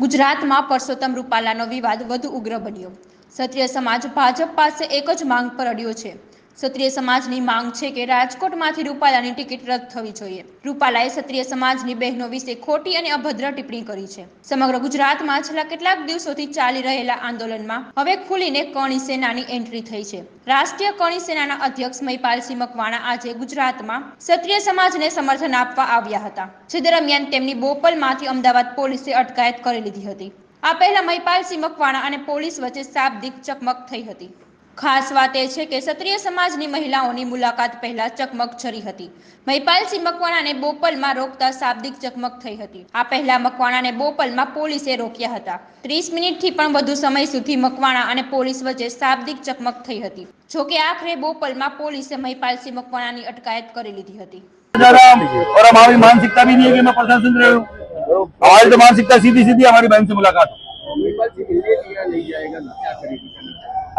ગુજરાતમાં પરસોત્તમ રૂપાલાનો વિવાદ વધુ ઉગ્ર બન્યો. ક્ષત્રિય સમાજ ભાજપ પાસે એક જ માંગ પર અડ્યો છે. ક્ષત્રિય સમાજની માંગ છે કે રાજકોટમાંથી રૂપાલાની ટિકિટ રદ થવી જોઈએ. રૂપાલાએ ક્ષત્રિય સમાજની બહેનો વિશે ખોટી અને અભદ્ર ટિપ્પણી કરી છે. સમગ્ર ગુજરાતમાં છેલ્લા કેટલાક દિવસોથી ચાલી રહેલા આંદોલનમાં હવે ખુલીને કણી સેનાની એન્ટ્રી થઈ છે. રાષ્ટ્રીય કણી સેનાના અધ્યક્ષ મહિપાલસિંહ મકવાણા આજે ગુજરાતમાં ક્ષત્રિય સમાજને સમર્થન આપવા આવ્યા હતા. જે દરમિયાન તેમની બોપલમાંથી અમદાવાદ પોલીસે અટકાયત કરી લીધી હતી. આ પહેલા મહિપાલસિંહ મકવાણા અને પોલીસ વચ્ચે શાબ્દિક ચકમક થઈ હતી. ખાસ વાત એ છે કે ક્ષત્રિય સમાજની મહિલાઓની મુલાકાત પહેલા ચકમક છરી હતી મહિપાલસિંહ મકવાણાને બોપલમાં રોકતા શાબ્દિક ચકમક થઈ હતી આ પહેલા મકવાણાને બોપલમાં પોલીસે રોક્યા હતા ત્રીસ મિનિટથી પણ વધુ સમય સુધી મકવાણા અને પોલીસ વચ્ચે શાબ્દિક ચકમક થઈ હતી જોકે આખરે બોપલમાં પોલીસે મહિપાલસિંહ મકવાણાની અટકાયત કરી લીધી હતી राम और हमारी मानसिकता भी नहीं है कि मैं प्रशासन से रहूं हमारी तो मानसिकता सीधी सीधी हमारी बहन से मुलाकात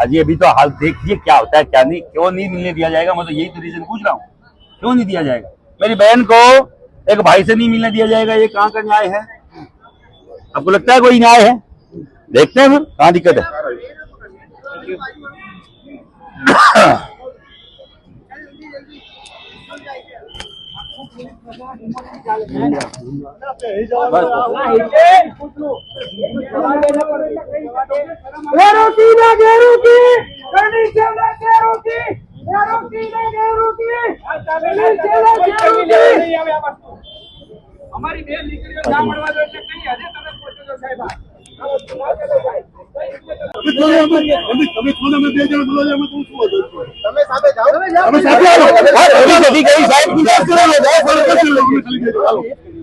अजी, अभी तो हाल देखिए क्या होता है, क्या नहीं, क्यों नहीं मिलने दिया जाएगा? मैं तो यही तो रीजन पूछ रहा हूँ। क्यों नहीं दिया जाएगा? मेरी बहन को एक भाई से नहीं मिलने दिया जाएगा, ये कहाँ का न्याय है? आपको लगता है कोई न्याय है? देखते हैं फिर, कहाँ दिक्कत है? બે દીકરીઓ ના સાહેબ? તમે સાથે જાઓ તમે જાઓ તમે ને, જાઓ, તમે ને, આવો સહકાર આપી, સાહેબ, જાઓ સહકાર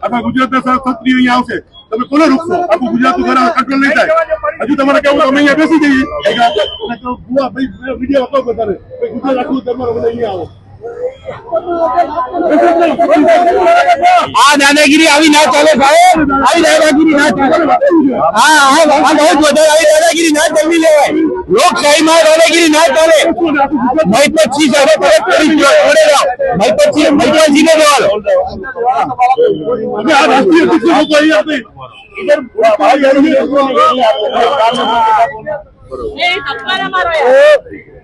આખા ગુજરાત અહીંયા આવશે તમે કોને રૂકશો આખું ગુજરાતનું ઘરે હજુ તમારે કેવું તમે અહીંયા બેસી જઈએ ગુવા ભાઈ વીડિયો હતો બધાને ગુજરાત આખું તમારે બધા અહીંયા આવો આ દાદાગીરી આવી ના ચાલે સાહેબ આવી દાદાગીરી ના ચાલે. હા હા આ બહુ વધારે આવી દાદાગીરી ના ચાલવી લેવાય. લોકશાહીમાં દાદાગીરી ના ચાલે. મહિપતસિંહ સાથે પરત કરી દો, જોડે જાઓ મહિપતસિંહ મહિપતસિંહને જવા દો અમે આ રાષ્ટ્રીય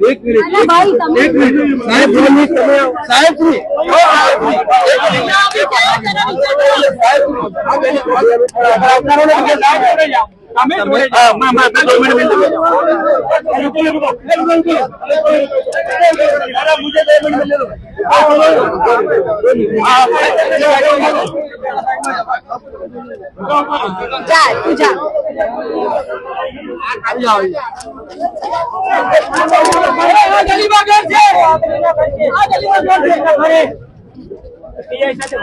એક મિનિટ એક મિનિટ સાહેબ તમે સાહેબ શ્રી સાહેબ શ્રી যা তুই যা। সাথে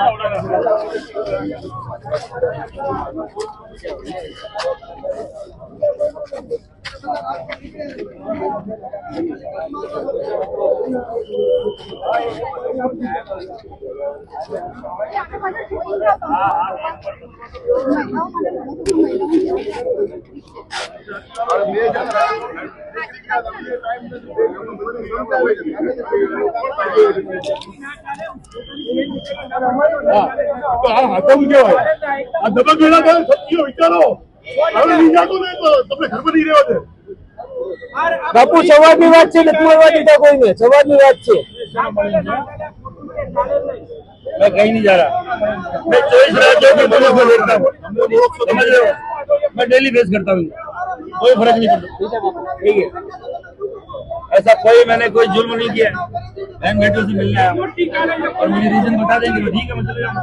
આ દબંગ વેલા થાય ક્ષત્રિયો વિચારો. હવે નહીં જાતો ને તો તમને ઘરમાં નહીં રહેવા દે બાપુ સવારની વાત છે ને તું દીધા કોઈને સવારની વાત છે मैं कहीं नहीं जा रहा मैं चौबीस राज्यों के लोगों को देखता हूँ समझ रहे हो मैं डेली फेस करता हूँ कोई फर्क नहीं पड़ता ठीक है ऐसा कोई मैंने कोई जुल्म नहीं किया बहन बेटों से मिलने आया और मुझे रीजन बता देंगे तो ठीक है मैं चले जाऊंगा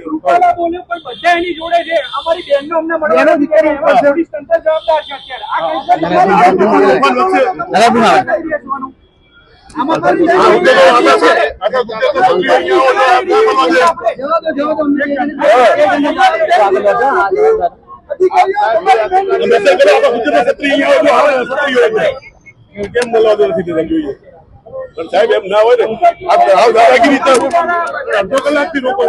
રૂપાલા બોલ્યો કોઈ બધા એની જોડે છે અમારી બહેનનો અમને મળવાનો અધિકાર છે. એમાં પોલીસ તંત્ર જવાબદાર છે અત્યારે આ કઈ આમાં કરી આ ઉદ્યોગો આખા છે. આખા ઉદ્યોગો સક્રિય અહીંયા હોય તો આ કામમાં છે. તમે મેસેજ કરો, આખા ઉદ્યોગો સક્રિય અહીંયા હોય તો આવે, સક્રિય હોય તો. કેમ બોલવા દો નથી દેતા જોઈએ પણ સાહેબ એમ ના હોય ને આ હાવ દાદાગીરી તો અડધો કલાકથી રોકો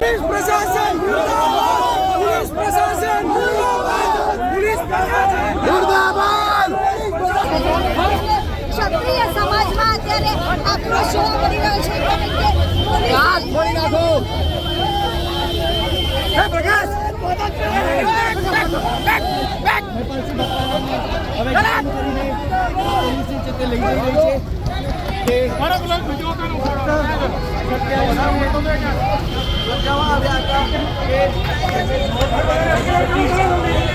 পুলিশ প্রশাসন পুলিশ প্রশাসন পুলিশ સમાજમાં અત્યારે આક્રોશ જોવા મળી રહ્યો છે પોલીસ છોડી નાખો. હે પ્રકાશ!